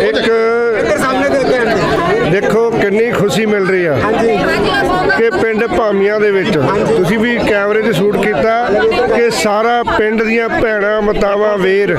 ਇੱਕ ਦੇਖੋ ਕਿੰਨੀ ਖੁਸ਼ੀ ਮਿਲ ਰਹੀ ਆ ਕਿ ਪਿੰਡ ਭਾਮੀਆਂ ਦੇ ਵਿੱਚ ਤੁਸੀਂ ਵੀ ਕੈਮਰੇ 'ਚ ਸ਼ੂਟ ਕੀਤਾ ਕਿ ਸਾਰਾ ਪਿੰਡ ਦੀਆਂ ਭੈਣਾਂ, ਮਤਾਵਾਂ, ਵੇਰ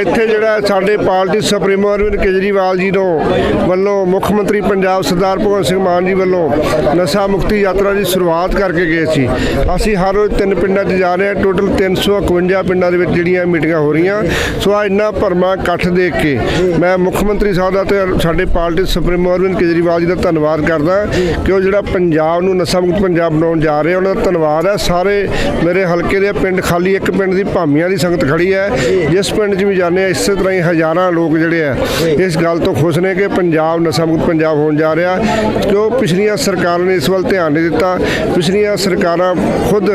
ਇੱਥੇ ਜਿਹੜਾ ਸਾਡੇ ਪਾਰਟੀ ਸੁਪਰੀਮੋ ਅਰਵਿੰਦ ਕੇਜਰੀਵਾਲ ਜੀ ਨੂੰ ਵੱਲੋਂ ਮੁੱਖ ਮੰਤਰੀ ਪੰਜਾਬ ਸਰਦਾਰ ਭਗਵੰਤ ਸਿੰਘ ਮਾਨ ਜੀ ਵੱਲੋਂ ਨਸ਼ਾ ਮੁਕਤੀ ਯਾਤਰਾ ਦੀ ਸ਼ੁਰੂਆਤ ਕਰਕੇ ਗਏ ਸੀ। ਅਸੀਂ ਹਰ ਰੋਜ਼ ਤਿੰਨ ਪਿੰਡਾਂ 'ਚ ਜਾ ਰਹੇ ਹਾਂ। ਟੋਟਲ 351 ਪਿੰਡਾਂ ਦੇ ਵਿੱਚ ਜਿਹੜੀਆਂ ਮੀਟਿੰਗਾਂ ਹੋ ਰਹੀਆਂ। ਸੋ ਆ ਇੰਨਾ ਭਰਮਾ ਇਕੱਠ ਦੇਖ ਕੇ ਮੈਂ ਮੁੱਖ ਮੰਤਰੀ ਸਾਹਿਬ ਦਾ ਤੇ ਸਾਡੇ ਪਾਰਟੀ ਸੁਪਰੀਮੋ ਅਰਵਿੰਦ ਕੇਜਰੀਵਾਲ ਜੀ ਦਾ ਧੰਨਵਾਦ ਕਰਦਾ ਕਿ ਉਹ ਜਿਹੜਾ ਪੰਜਾਬ ਨੂੰ ਨਸ਼ਾ ਮੁਕਤ ਪੰਜਾਬ ਬਣਾਉਣ ਜਾ ਰਹੇ ਉਹਨਾਂ ਦਾ ਧੰਨਵਾਦ ਹੈ। ਸਾਰੇ ਮੇਰੇ ਹਲਕੇ ਦੇ ਪਿੰਡ ਪਿੰਡ ਖਾਲੀ, ਇੱਕ ਪਿੰਡ ਦੀ ਭਾਮੀਆਂ ਦੀ ਸੰਗਤ ਖੜੀ ਹੈ। ਜਿਸ ਪਿੰਡ 'ਚ ਵੀ ਜਾਂਦੇ ਆ, ਇਸੇ ਤਰ੍ਹਾਂ ਹੀ ਹਜ਼ਾਰਾਂ ਲੋਕ ਜਿਹੜੇ ਆ, ਇਸ ਗੱਲ ਤੋਂ ਖੁਸ਼ ਨੇ ਕਿ ਪੰਜਾਬ, ਨਸ਼ਾ ਮੁਕਤ ਪੰਜਾਬ ਹੋਣ ਜਾ ਰਿਹਾ। ਕਿਉਂ? ਪਿਛਲੀਆਂ ਸਰਕਾਰਾਂ ਨੇ ਇਸ ਵੱਲ ਧਿਆਨ ਨਹੀਂ ਦਿੱਤਾ। ਪਿਛਲੀਆਂ ਸਰਕਾਰਾਂ ਖੁਦ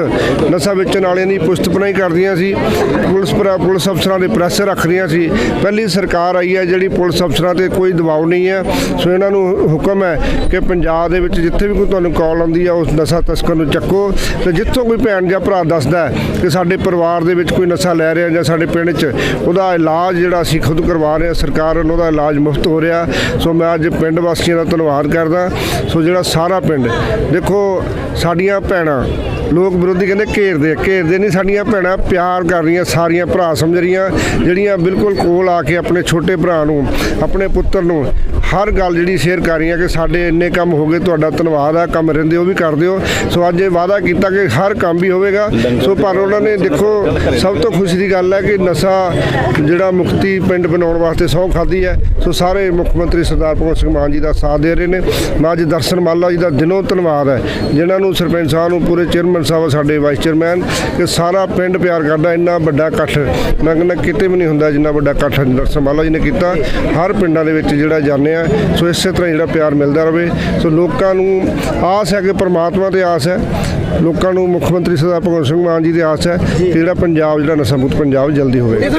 ਨਸ਼ਾ ਵੇਚਣ ਵਾਲਿਆਂ ਦੀ ਪੁਸ਼ਤਪਨਾਹੀ ਕਰਦੀਆਂ ਸੀ। ਪੁਲਿਸ ਪਰ, ਪੁਲਿਸ ਅਫਸਰਾਂ ਦੇ ਪ੍ਰੈਸ਼ਰ ਰੱਖਦੀਆਂ ਸੀ। ਪਹਿਲੀ ਸਰਕਾਰ ਆਈ ਹੈ ਜਿਹੜੀ ਪੁਲਿਸ ਅਫਸਰਾਂ ਤੇ ਕੋਈ ਦਬਾਅ ਨਹੀਂ ਹੈ। ਸੋ ਇਹਨਾਂ ਨੂੰ ਹੁਕਮ ਹੈ ਕਿ ਪੰਜਾਬ ਦੇ ਵਿੱਚ ਜਿੱਥੇ ਵੀ ਕੋਈ ਤੁਹਾਨੂੰ ਕਾਲ ਆਉਂਦੀ ਹੈ, ਉਸ ਨਸ਼ਾ ਤਸਕਰ ਨੂੰ ਚੱਕੋ। ਤੇ ਜਿੱਥੋਂ ਕੋਈ ਭੈਣ ਜਾਂ ਭਰਾ ਦੱਸਦਾ ਹੈ ਕਿ ਸਾਡੇ ਪਰਿਵਾਰ ਦੇ ਵਿੱਚ ਕੋਈ ਨਸ਼ਾ ਲੈ ਰਿਹਾ ਜਾਂ ਸਾਡੇ ਪਿੰਡ 'ਚ, ਉਹਦਾ ਇਲਾਜ ਜਿਹੜਾ ਅਸੀਂ ਖੁਦ ਕਰਵਾ ਰਹੇ ਹਾਂ, ਸਰਕਾਰ ਵੱਲੋਂ ਉਹਦਾ ਇਲਾਜ ਮੁਫਤ ਹੋ ਰਿਹਾ। ਸੋ ਮੈਂ ਅੱਜ ਪਿੰਡ ਵਾਸੀਆਂ ਦਾ ਧੰਨਵਾਦ ਕਰਦਾ। ਸੋ ਜਿਹੜਾ ਸਾਰਾ ਪਿੰਡ, ਦੇਖੋ, ਸਾਡੀਆਂ ਭੈਣਾਂ ਲੋਕ ਵਿਰੋਧੀ ਕਹਿੰਦੇ ਘੇਰਦੇ ਘੇਰਦੇ ਨਹੀਂ, ਸਾਡੀਆਂ ਭੈਣਾਂ ਪਿਆਰ ਕਰ ਰਹੀਆਂ, ਸਾਰੀਆਂ ਭਰਾ ਸਮਝ ਰਹੀਆਂ, ਜਿਹੜੀਆਂ ਬਿਲਕੁਲ ਕੋਲ ਆ ਕੇ ਆਪਣੇ ਛੋਟੇ ਭਰਾ ਨੂੰ, ਆਪਣੇ ਪੁੱਤਰ ਨੂੰ ਹਰ ਗੱਲ ਜਿਹੜੀ ਸ਼ੇਅਰ ਕਰ ਰਹੀਆਂ ਕਿ ਸਾਡੇ ਇੰਨੇ ਕੰਮ ਹੋ ਗਏ, ਤੁਹਾਡਾ ਧੰਨਵਾਦ ਆ, ਕੰਮ ਰਹਿੰਦੇ, ਉਹ ਵੀ ਕਰ ਦਿਓ। ਸੋ ਅੱਜ ਇਹ ਵਾਅਦਾ ਕੀਤਾ ਕਿ ਹਰ ਕੰਮ ਵੀ ਹੋਵੇਗਾ। ਸੋ ਪਰ ਉਹਨਾਂ ਨੇ ਦੇਖੋ, ਸਭ ਤੋਂ ਖੁਸ਼ੀ ਦੀ ਗੱਲ ਹੈ ਕਿ ਨਸ਼ਾ ਜਿਹੜਾ ਮੁਕਤੀ ਪਿੰਡ ਬਣਾਉਣ ਵਾਸਤੇ ਸਹੁੰ ਖਾਦੀ ਹੈ। ਸੋ ਸਾਰੇ ਮੁੱਖ ਮੰਤਰੀ ਸਰਦਾਰ ਭਗਵੰਤ ਸਿੰਘ ਮਾਨ ਜੀ ਦਾ ਸਾਥ ਦੇ ਰਹੇ ਨੇ। ਮੈਂ ਅੱਜ ਦਰਸ਼ਨ ਮਾਲਾ ਜੀ ਦਾ ਦਿਲੋਂ ਧੰਨਵਾਦ ਹੈ, ਜਿਨ੍ਹਾਂ ਨੂੰ ਸਰਪੰਚ ਸਾਹਿਬ ਨੂੰ ਪੂਰੇ ਚੇਅਰਮੈਨ ਸਾਹਿਬ ਸਾਡੇ ਵਾਈਸ ਚੇਅਰਮੈਨ ਕਿ ਸਾਰਾ ਪਿੰਡ ਪਿਆਰ ਕਰਦਾ, ਇੰਨਾ ਵੱਡਾ ਇਕੱਠ। ਮੈਂ ਕਹਿੰਦਾ ਕਿਤੇ ਵੀ ਨਹੀਂ ਹੁੰਦਾ ਜਿੰਨਾ ਵੱਡਾ ਇਕੱਠ ਦਰਸ਼ਨ ਮਾਲਾ ਜੀ ਨੇ ਕੀਤਾ। ਹਰ ਪਿੰਡਾਂ ਦੇ ਵਿੱਚ ਜਿਹੜਾ ਜਾਂਦੇ ਆ, ਸੋ ਇਸੇ ਤਰ੍ਹਾਂ ਜਿਹੜਾ ਪਿਆਰ ਮਿਲਦਾ ਰਹੇ। ਸੋ ਲੋਕਾਂ ਨੂੰ ਆਸ ਹੈ ਕਿ ਪਰਮਾਤਮਾ ਤੇ ਆਸ ਹੈ। ਲੋਕਾਂ ਨੂੰ ਮੁੱਖ ਮੰਤਰੀ ਸਰਦਾਰ ਭਗਵੰਤ ਸਿੰਘ ਮਾਨ ਜੀ ਦੇ ਆਸ ਹੈ ਕਿ ਜਿਹੜਾ ਪੰਜਾਬ ਜਿਹੜਾ ਨਸ਼ਾ ਮੁਕਤ ਪੰਜਾਬ ਜਲਦੀ ਹੋਵੇ।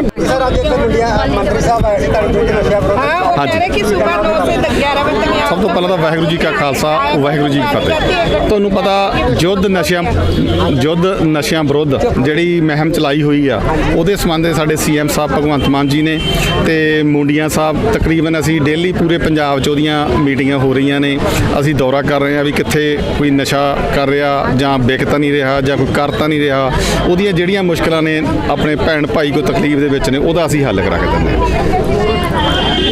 ਸਭ ਤੋਂ ਪਹਿਲਾਂ ਤਾਂ ਵਾਹਿਗੁਰੂ ਜੀ ਕਾ ਖਾਲਸਾ ਵਾਹਿਗੁਰੂ ਜੀ ਕੀ ਫਤਿਹ। ਤੁਹਾਨੂੰ ਪਤਾ ਜੁੱਧ ਨਸ਼ਿਆਂ ਜੁੱਧ ਨਸ਼ਿਆਂ ਵਿਰੁੱਧ ਜਿਹੜੀ ਮਹਿਮ ਚਲਾਈ ਹੋਈ ਆ ਉਹਦੇ ਸੰਬੰਧੇ ਸਾਡੇ ਸੀਐਮ ਸਾਹਿਬ ਭਗਵੰਤ ਮਾਨ ਜੀ ਨੇ ਤੇ ਮੁੰਡੀਆਂ ਸਾਹਿਬ ਤਕਰੀਬਨ ਅਸੀਂ ਡੇਲੀ ਪੂਰੇ ਪੰਜਾਬ 'ਚ ਉਹਦੀਆਂ ਮੀਟਿੰਗਾਂ ਹੋ ਰਹੀਆਂ ਨੇ। ਅਸੀਂ ਦੌਰਾ ਕਰ ਰਹੇ ਆ ਵੀ ਕਿੱਥੇ ਕੋਈ ਨਸ਼ਾ ਕਰ ਰਿਹਾ ਜਾਂ ਵਿਕ ਤਾਂ ਨਹੀਂ ਰਿਹਾ ਜਾਂ ਕੋਈ ਕਰ ਤਾਂ ਨਹੀਂ ਰਿਹਾ, ਉਹਦੀਆਂ ਜਿਹੜੀਆਂ ਮੁਸ਼ਕਲਾਂ ਨੇ ਆਪਣੇ ਭੈਣ ਭਾਈ ਕੋਈ ਤਕਲੀਫ ਦੇ ਵਿੱਚ ਨੇ, ਉਹਦਾ ਅਸੀਂ ਹੱਲ ਕਰਾ ਕੇ ਦਿੰਦੇ ਹਾਂ।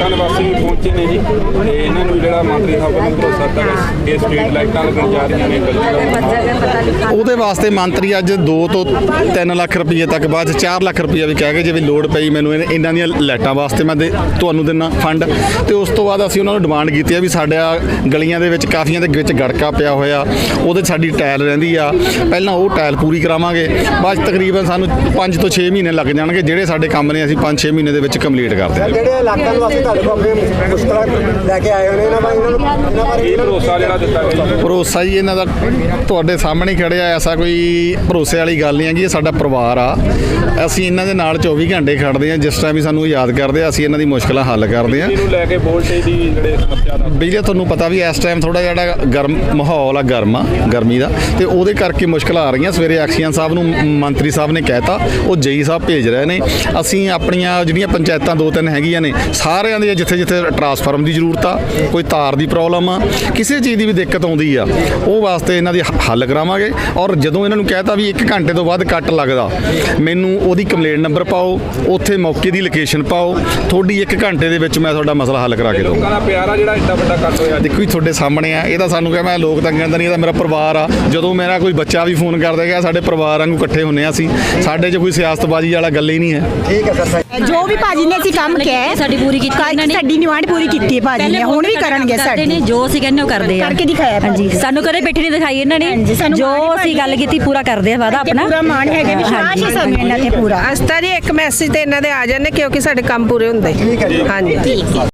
ਲਾਈਟਾਂ ਨਿਵਾਸੀ ਵੀ ਪਹੁੰਚੇ ਨੇ ਜੀ। ਤੇ ਇਹਨਾਂ ਨੂੰ ਜਿਹੜਾ ਮੰਤਰੀ ਸਾਹਿਬ ਵੱਲੋਂ ਭਰੋਸਾ ਦਿੱਤਾ ਕਿ ਸਟਰੀਟ ਲਾਈਟਾਂ ਲੱਗਣ ਜਾ ਰਹੀਆਂ ਨੇ ਗਲੀਆਂ ਉਹਦੇ ਵਾਸਤੇ ਮੰਤਰੀ ਅੱਜ 2 ਤੋਂ 3 ਲੱਖ ਰੁਪਏ ਤੱਕ ਬਾਅਦ 'ਚ 4 ਲੱਖ ਰੁਪਏ ਵੀ ਕਹਿ ਗਏ ਜੇ ਵੀ ਲੋੜ ਪਈ ਮੈਨੂੰ ਇਹ- ਇਹਨਾਂ ਦੀਆਂ ਲਾਈਟਾਂ ਵਾਸਤੇ ਮੈਂ ਦੇ ਤੁਹਾਨੂੰ ਦੇਣਾ ਫੰਡ। ਤੇ ਉਸ ਤੋਂ ਬਾਅਦ ਅਸੀਂ ਉਹਨਾਂ ਨੂੰ ਡਿਮਾਂਡ ਕੀਤੀ ਹੈ ਵੀ ਸਾਡਾ ਗਲੀਆਂ ਦੇ ਵਿੱਚ ਕਾਫੀਆਂ ਦੇ ਵਿੱਚ ਗੜਕਾ ਪਿਆ ਹੋਇਆ ਉਹਦੇ 'ਚ ਸਾਡੀ ਟਾਇਲ ਰਹਿੰਦੀ ਆ। ਪਹਿਲਾਂ ਉਹ ਟਾਇਲ ਪੂਰੀ ਕਰਾਵਾਂਗੇ ਬਾਅਦ ਤਕਰੀਬਨ ਸਾਨੂੰ 5 ਤੋਂ 6 ਮਹੀਨੇ ਲੱਗ ਜਾਣਗੇ ਜਿਹੜੇ ਸਾਡੇ ਕੰਮ ਨੇ ਅਸੀਂ 5-6 ਮਹੀਨੇ ਦੇ ਵਿੱਚ ਕੰਪਲੀਟ ਕਰ ਦਿਆਂਗੇ। ਜਿਹੜੇ ਇਲਾਕਾ ਨਿਵਾਸੀ ਤੁਹਾਡੇ ਕੋਲ ਆਪਣੇ ਮੁਸ਼ਕਲਾਂ ਲੈ ਕੇ ਆਏ ਹੋਏ ਨੇ। ਇਹਨਾਂ ਬਾਰੇ ਇਹਨਾਂ ਨੂੰ ਇਹਨਾਂ ਬਾਰੇ ਇਹ ਭਰੋਸਾ ਜਿਹੜਾ ਦਿੱਤਾ ਗਿਆ? ਜੀ ਭਰੋਸਾ ਜੀ ਇਹਨਾਂ ਦਾ ਤੁਹਾਡੇ ਸਾਹਮਣੇ ਹੀ। ਖੜਿਆ ਐਸਾ ਕੋਈ ਭਰੋਸੇ ਵਾਲੀ ਗੱਲ ਨਹੀਂ ਹੈਗੀ। ਇਹ ਸਾਡਾ ਪਰਿਵਾਰ ਆ। ਅਸੀਂ ਇਹਨਾਂ ਦੇ ਨਾਲ 24 ਘੰਟੇ ਖੜਦੇ ਆ ਜਿਸ ਟਾਈਮ ਵੀ ਸਾਨੂੰ ਯਾਦ ਕਰਦੇ ਆ ਅਸੀਂ ਇਹਨਾਂ ਦੀ ਮੁਸ਼ਕਲਾਂ ਹੱਲ ਕਰਦੇ ਆ ਇਹਨੂੰ ਲੈ ਕੇ ਵੋਲਟੇਜ ਦੀ ਜਿਹੜੇ ਸਮੱਸਿਆ ਦਾ ਬਿਜਲੀ ਤੁਹਾਨੂੰ ਪਤਾ ਵੀ ਇਸ ਟਾਈਮ ਥੋੜਾ ਜਿਹੜਾ ਗਰਮ ਮਾਹੌਲ ਆ ਗਰਮ ਆ ਗਰਮੀ ਦਾ ਤੇ ਉਹਦੇ ਕਰਕੇ ਮੁਸ਼ਕਲਾਂ ਆ ਰਹੀਆਂ। ਸਵੇਰੇ ਐਕਸੀਅਨ ਸਾਹਿਬ ਨੂੰ ਮੰਤਰੀ ਸਾਹਿਬ ਨੇ ਕਹਿਤਾ। ਉਹ ਜਈ ਸਾਹਿਬ ਭੇਜ ਰਹੇ ਨੇ। ਅਸੀਂ ਆਪਣੀਆਂ ਜਿਹੜੀਆਂ ਪੰਚਾਇਤਾਂ ਦੋ ਤਿੰਨ ਹੈਗੀਆਂ ਨੇ ਸਾਰਿਆਂ ਦੇ ਜਿੱਥੇ ਜਿੱਥੇ ਟਰਾਂਸਫਾਰਮ ਦੀ ਜ਼ਰੂਰਤ ਆ ਕੋਈ ਤਾਰ ਦੀ ਪ੍ਰੋਬਲਮ ਆ ਕਿਸੇ ਚੀਜ਼ ਦੀ ਵੀ ਦਿੱਕਤ ਆਉਂਦੀ ਆ ਉਹ ਵਾਸਤੇ ਇਹਨਾਂ ਦੀ ਹੱਲ ਕਰਾਵਾਂਗੇ। ਔਰ ਜਦੋਂ ਇਹਨਾਂ ਨੂੰ ਕਹਿਤਾ ਵੀ 1 ਘੰਟੇ ਤੋਂ ਬਾਅਦ ਕੱਟ ਲੱਗਦਾ ਮੈਨੂੰ ਉਹਦੀ ਕੰਪਲੇਂਟ ਨੰਬਰ ਪਾਓ ਉੱਥੇ ਮੌਕੇ ਦੀ ਲੋਕੇਸ਼ਨ ਪਾਓ ਤੁਹਾਡੀ 1 ਘੰਟੇ ਦੇ ਵਿੱਚ ਮੈਂ ਤੁਹਾਡਾ ਮਸਲਾ ਹੱਲ ਕਰਾ ਕੇ ਦਊਂਗਾ। ਲੋਕਾਂ ਦਾ ਪਿਆਰ ਆ ਜਿਹੜਾ ਇੰਨਾ ਵੱਡਾ ਕੱਟ ਹੋਇਆ ਦੇਖੋ ਜੀ ਤੁਹਾਡੇ ਸਾਹਮਣੇ ਆ ਇਹ ਤਾਂ ਸਾਨੂੰ ਕਿਹਾ ਮੈਂ ਲੋਕ ਤਾਂ ਕਹਿੰਦਾ ਨਹੀਂ ਇਹ ਤਾਂ ਮੇਰਾ ਪਰਿਵਾਰ ਆ। ਜਦੋਂ ਮੇਰਾ ਕੋਈ ਬੱਚਾ ਵੀ ਫੋਨ ਕਰਦਾ ਗਿਆ ਸਾਡੇ ਪਰਿਵਾਰ ਵਾਂਗੂ ਇਕੱਠੇ ਹੁੰਨੇ ਆ ਅਸੀਂ। ਸਾਡੇ 'ਚ ਕੋਈ ਸਿਆਸਤਬਾਜ਼ੀ ਵਾਲਾ ਗੱਲ ਹੀ ਨਹੀਂ ਹੈ। ਠੀਕ ਹੈ ਸਰ ਜੋ ਵੀ ਭਾਜੀ ਨੇ ਅਸੀਂ ਕੰਮ ਕਿਹਾ ਹੈ, ਸਾਡੀ ਪੂਰੀ ਕੀਤੀ ਇਹਨਾਂ ਨੇ ਸਾਡੀ ਨਿਵਾੜ ਪੂਰੀ ਕੀਤੀ ਹੈ ਭਾਜੀ। ਨੇ ਹੁਣ ਵੀ ਕਰਨਗੇ ਕਰਦੇ ਨੇ ਸਾਡੀ ਜੋ ਅਸੀਂ ਕਹਿੰਦੇ ਉਹ ਕਰਦੇ ਆ। ਕਰਕੇ ਦਿਖਾਇਆ ਭਾਜੀ। ਨੇ। ਸਾਨੂੰ ਕਦੇ ਪਿੱਠ ਨਹੀਂ ਦਿਖਾਈ ਇਹਨਾਂ ਨੇ। ਜੋ ਅਸੀਂ ਗੱਲ ਕੀਤੀ ਪੂਰਾ ਕਰਦੇ ਆ ਵਾਦਾ ਆਪਣਾ। ਪੂਰਾ ਮਾਣ ਹੈਗਾ ਵਿਸ਼ਵਾਸ ਹੈ ਸਾਨੂੰ ਇਹਨਾਂ ਤੇ ਪੂਰਾ। ਅਸਤਾ ਜੀ ਇੱਕ ਮੈਸੇਜ ਤੇ ਇਹਨਾਂ ਦੇ ਆ ਜਾਂਦੇ ਕਿਉਂਕਿ ਸਾਡੇ ਕੰਮ ਪੂਰੇ ਹੁੰਦੇ। ਠੀਕ ਹੈ ਜੀ। ਹਾਂਜੀ।